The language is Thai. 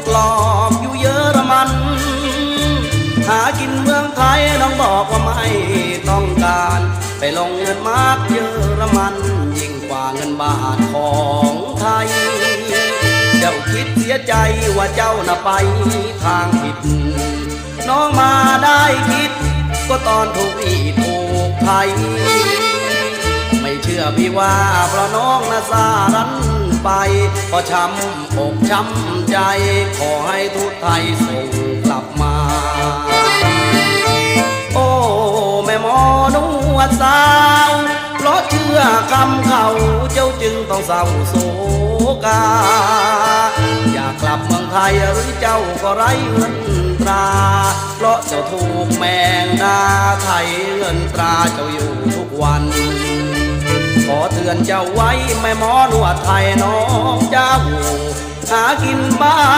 กหลอกอยู่เยอรมัน หากินเมืองไทยน้องบอกว่าไม่ต้องการ ไปลงเงินมากเยอรมัน ยิ่งกว่าเงินบาทของไทย เจ้าคิดเสียใจว่าเจ้าน่ะไปทางผิด น้องมาได้คิด ก็ตอนถูกอีถูกไทย ไม่เชื่อพี่ว่าเพราะน้องน่ะสารัน ไป ก็ช้ำอกช้ำใจ ขอให้ทุกไทยส่งกลับมา โอ้แม่หมอนวดสาว เพราะเชื่อคำเขาเจ้าจึงต้องเศร้าโศกา อยากกลับเมืองไทยหรือเจ้าก็ไร้เงินตรา เพราะเจ้าถูกแมงดาไทยเงินตราเจ้าอยู่ทุกวัน เตือนเจ้าไว้ แม่หมอนวดไทยน้องเจ้าหากินบ้าน